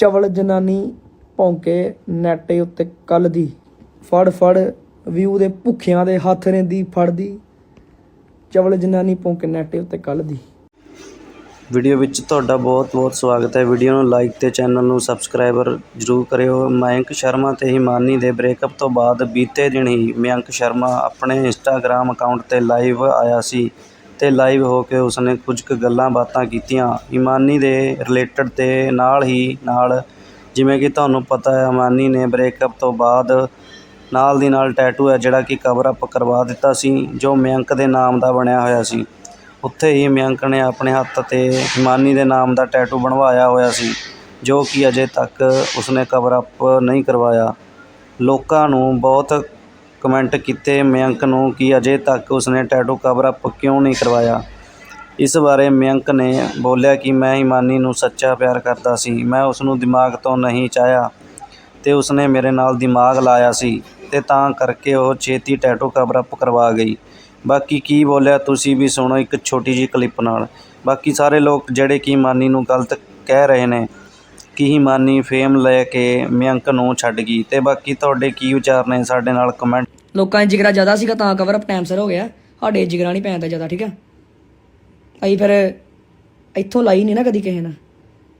ਚਵਲ ਜਨਾਨੀ ਭੌਂਕੇ ਨੈਟੇ ਉੱਤੇ ਕੱਲ ਦੀ ਫੜ ਫੜ ਵਿਊ ਦੇ ਭੁੱਖਿਆਂ ਦੇ ਹੱਥ ਰਹਿੰਦੀ ਫੜਦੀ। ਚਵਲ ਜਨਾਨੀ ਭੌਂਕੇ ਨੈਟੇ ਉੱਤੇ ਕੱਲ ਦੀ ਵੀਡੀਓ ਵਿੱਚ ਤੁਹਾਡਾ ਬਹੁਤ-ਬਹੁਤ ਸਵਾਗਤ ਹੈ। ਵੀਡੀਓ ਨੂੰ ਲਾਈਕ ਤੇ ਚੈਨਲ ਨੂੰ ਸਬਸਕ੍ਰਾਈਬਰ ਜਰੂਰ ਕਰਿਓ। ਮਯੰਕ ਸ਼ਰਮਾ ਤੇ ਹਿਮਾਨੀ ਦੇ ਬ੍ਰੇਕਅਪ ਤੋਂ ਬਾਅਦ ਬੀਤੇ ਦਿਨ ਹੀ ਮਯੰਕ ਸ਼ਰਮਾ ਆਪਣੇ ਇੰਸਟਾਗ੍ਰam ਅਕਾਊਂਟ ਤੇ ਲਾਈਵ ਆਇਆ ਸੀ। ਤੇ ਲਾਈਵ ਹੋ ਕੇ ਉਸਨੇ ਕੁਝ ਕੁ ਗੱਲਾਂ ਬਾਤਾਂ ਕੀਤੀਆਂ। ਇਮਾਨੀ ਦੇ ਰਿਲੇਟਡ ਅਤੇ ਨਾਲ ਹੀ ਨਾਲ ਜਿਵੇਂ ਕਿ ਤੁਹਾਨੂੰ ਪਤਾ ਹੈ ਹਿਮਾਨੀ ਨੇ ਬ੍ਰੇਕਅਪ ਤੋਂ ਬਾਅਦ ਨਾਲ ਦੀ ਨਾਲ ਟੈਟੂ ਹੈ, ਜਿਹੜਾ ਕਿ ਕਵਰ ਅਪ ਕਰਵਾ ਦਿੱਤਾ ਸੀ, ਜੋ ਮਯੰਕ ਦੇ ਨਾਮ ਦਾ ਬਣਿਆ ਹੋਇਆ ਸੀ। ਉੱਥੇ ਹੀ ਮਯੰਕ ਨੇ ਆਪਣੇ ਹੱਥ ਤੇ ਇਮਾਨੀ ਦੇ ਨਾਮ ਦਾ ਟੈਟੂ ਬਣਵਾਇਆ ਹੋਇਆ ਸੀ, ਜੋ ਕਿ ਅਜੇ ਤੱਕ ਉਸਨੇ ਕਵਰ ਅਪ ਨਹੀਂ ਕਰਵਾਇਆ। ਲੋਕਾਂ ਨੂੰ ਬਹੁਤ ਕਮੈਂਟ ਕੀਤੇ ਮਯੰਕ ਨੂੰ ਕਿ ਅਜੇ ਤੱਕ ਉਸਨੇ ਟੈਟੂ ਕਵਰ ਅਪ ਕਿਉਂ ਨਹੀਂ ਕਰਵਾਇਆ। ਇਸ ਬਾਰੇ ਮਯੰਕ ਨੇ ਬੋਲਿਆ ਕਿ ਮੈਂ ਹਿਮਾਨੀ ਨੂੰ ਸੱਚਾ ਪਿਆਰ ਕਰਦਾ ਸੀ। ਮੈਂ ਉਸਨੂੰ ਦਿਮਾਗ ਤੋਂ ਨਹੀਂ ਚਾਹਿਆ ਤੇ ਉਸਨੇ ਮੇਰੇ ਨਾਲ ਦਿਮਾਗ ਲਾਇਆ ਸੀ ਤੇ ਤਾਂ ਕਰਕੇ ਉਹ ਛੇਤੀ ਟੈਟੂ ਕਵਰ ਅਪ ਕਰਵਾ ਗਈ। ਬਾਕੀ ਕੀ ਬੋਲਿਆ ਤੁਸੀਂ ਵੀ ਸੁਣੋ ਇੱਕ ਛੋਟੀ ਜਿਹੀ ਕਲਿੱਪ ਨਾਲ। ਬਾਕੀ ਸਾਰੇ ਲੋਕ ਜਿਹੜੇ ਕਿ ਹਿਮਾਨੀ ਨੂੰ ਗਲਤ ਕਹਿ ਰਹੇ ਨੇ ਕਿ ਹਿਮਾਨੀ ਫੇਮ ਲੈ ਕੇ ਮਯੰਕ ਨੂੰ ਛੱਡ ਗਈ। ਤੇ ਬਾਕੀ ਤੁਹਾਡੇ ਕੀ ਵਿਚਾਰ ਨੇ? ਸਾਡੇ ਨਾਲ ਕਮੈਂਟ ਲੋਕਾਂ 'ਚ ਜਿਗਰਾ ਜ਼ਿਆਦਾ ਸੀਗਾ ਤਾਂ ਕਵਰ ਅਪ ਟਾਈਮ ਸਿਰ ਹੋ ਗਿਆ। ਸਾਡੇ ਜਿਗਰਾ ਨਹੀਂ ਪੈਂਦਾ ਜ਼ਿਆਦਾ, ਠੀਕ ਹੈ ਭਾਈ ਫਿਰ ਇੱਥੋਂ ਲਾਈ ਨਹੀਂ ਨਾ ਕਦੀ ਕਿਸੇ ਨਾਲ।